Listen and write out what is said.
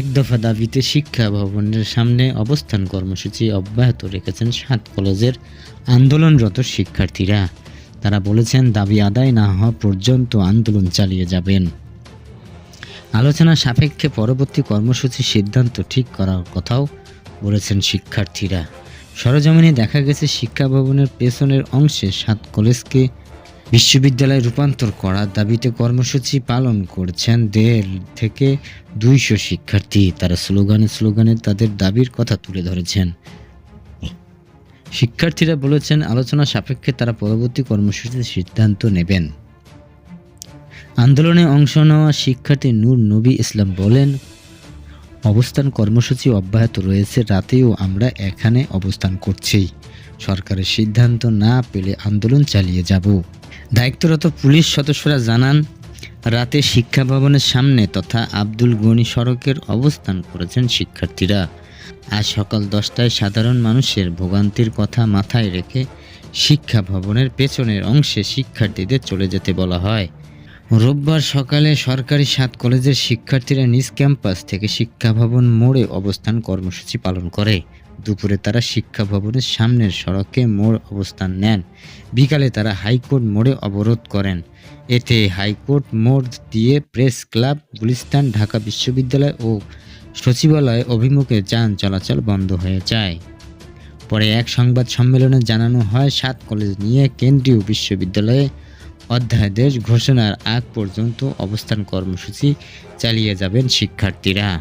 এক দফা দাবিতে শিক্ষা ভবনের সামনে অবস্থান কর্মসূচি অব্যাহত রেখেছেন সাত কলেজের আন্দোলনরত শিক্ষার্থীরা। তারা বলেছেন, দাবি আদায় না হওয়া পর্যন্ত আন্দোলন চালিয়ে যাবেন। আলোচনা সাপেক্ষে পরবর্তী কর্মসূচি সিদ্ধান্ত ঠিক করার কথাও বলেছেন শিক্ষার্থীরা। সরজমিনে দেখা গেছে, শিক্ষা ভবনের পেছনের অংশে সাত কলেজকে বিশ্ববিদ্যালয়ে রূপান্তর করার দাবিতে কর্মসূচি পালন করছেন দেড় থেকে দুইশো শিক্ষার্থী। তারা স্লোগানে স্লোগানে তাদের দাবির কথা তুলে ধরেছেন। শিক্ষার্থীরা বলেছেন, আলোচনা সাপেক্ষে তারা পরবর্তী কর্মসূচির সিদ্ধান্ত নেবেন। আন্দোলনে অংশ নেওয়া শিক্ষার্থী নূর নবী ইসলাম বলেন, অবস্থান কর্মসূচি অব্যাহত রয়েছে, রাতেও আমরা এখানে অবস্থান করছি। সরকারের সিদ্ধান্ত না পেলে আন্দোলন চালিয়ে যাব। দায়িত্বরত পুলিশ সদস্যরা জানান, রাতে শিক্ষা ভবনের সামনে তথা আব্দুল গনি সড়কের অবস্থান করেছেন শিক্ষার্থীরা। আজ সকাল দশটায় সাধারণ মানুষের ভোগান্তির কথা মাথায় রেখে শিক্ষা ভবনের পেছনের অংশে শিক্ষার্থীদের চলে যেতে বলা হয়। রোববার সকালে সরকারি সাত কলেজের শিক্ষার্থীরা নিজ ক্যাম্পাস থেকে শিক্ষা ভবন মোড়ে অবস্থান কর্মসূচি পালন করে। দুপুরে তারা শিক্ষা ভবনের সামনের সড়কে মোড় অবস্থান নেন। বিকালে তারা হাইকোর্ট মোড়ে অবরোধ করেন। এতে হাইকোর্ট মোড় দিয়ে প্রেস ক্লাব, গুলিস্তান, ঢাকা বিশ্ববিদ্যালয় ও সচিবালয় অভিমুখে যান চলাচল বন্ধ হয়ে যায়। পরে এক সংবাদ সম্মেলনে জানানো হয়, সাত কলেজ নিয়ে কেন্দ্রীয় বিশ্ববিদ্যালয়ে অধ্যাদেশ ঘোষণার আগ পর্যন্ত অবস্থান কর্মসূচি চালিয়ে যাবেন শিক্ষার্থীরা।